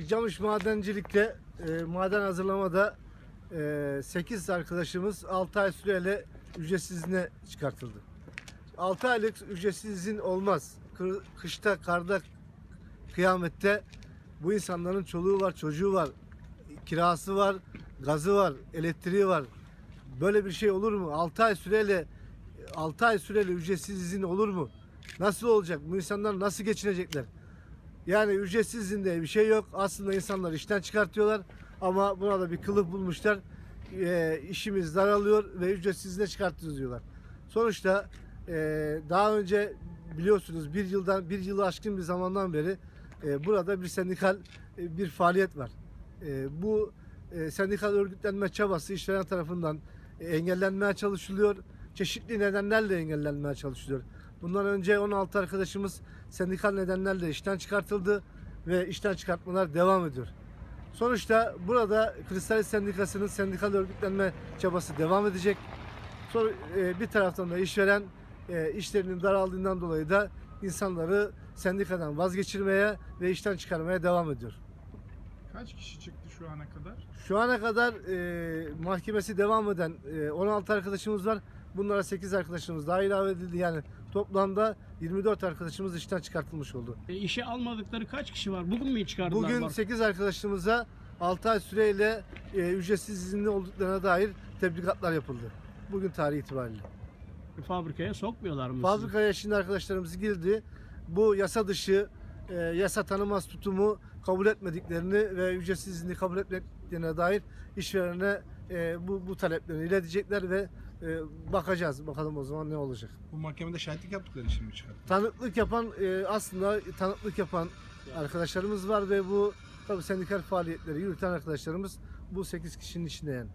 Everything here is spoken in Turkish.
Camış Madencilik'te e, maden hazırlamada e, 8 arkadaşımız 6 ay süreyle ücretsiz izne çıkartıldı. 6 aylık ücretsiz izin olmaz. Kışta, karda, kıyamette bu insanların çoluğu var, çocuğu var, kirası var, gazı var, elektriği var. Böyle bir şey olur mu? 6 ay süreyle 6 ay süreli ücretsiz izin olur mu? Nasıl olacak? Bu insanlar nasıl geçinecekler? Yani ücretsiz izin diye bir şey yok. Aslında insanlar işten çıkartıyorlar ama buna da bir kılıf bulmuşlar. E, işimiz daralıyor ve ücretsiz izne çıkartıyoruz diyorlar. Sonuçta e, daha önce biliyorsunuz bir yıldan bir yılı aşkın bir zamandan beri e, burada bir sendikal e, bir faaliyet var. E, bu e, sendikal örgütlenme çabası işveren tarafından e, engellenmeye çalışılıyor. Çeşitli nedenlerle engellenmeye çalışılıyor. Bundan önce 16 arkadaşımız sendikal nedenlerle işten çıkartıldı ve işten çıkartmalar devam ediyor. Sonuçta burada Kristalis Sendikası'nın sendikal örgütlenme çabası devam edecek. Sonra e, bir taraftan da işveren e, işlerinin daraldığından dolayı da insanları sendikadan vazgeçirmeye ve işten çıkarmaya devam ediyor. Kaç kişi çıktı şu ana kadar? Şu ana kadar e, mahkemesi devam eden e, 16 arkadaşımız var. Bunlara 8 arkadaşımız daha ilave edildi. Yani toplamda 24 arkadaşımız işten çıkartılmış oldu. E, işe almadıkları kaç kişi var? Bugün mü çıkardılar? Bugün Var- 8 arkadaşımıza 6 ay süreyle e, ücretsiz izinli olduklarına dair tebligatlar yapıldı. Bugün tarih itibariyle. fabrikaya sokmuyorlar mı? Fabrikaya şimdi arkadaşlarımız girdi. Bu yasa dışı, e, yasa tanımaz tutumu kabul etmediklerini ve ücretsiz izni kabul etmediklerine dair işverene e, bu, bu taleplerini iletecekler ve e, bakacağız. Bakalım o zaman ne olacak. Bu mahkemede şahitlik yaptıkları için mi çıkarttı? Tanıklık yapan e, aslında tanıklık yapan arkadaşlarımız var ve bu tabii sendikal faaliyetleri yürüten arkadaşlarımız bu 8 kişinin içinde yani.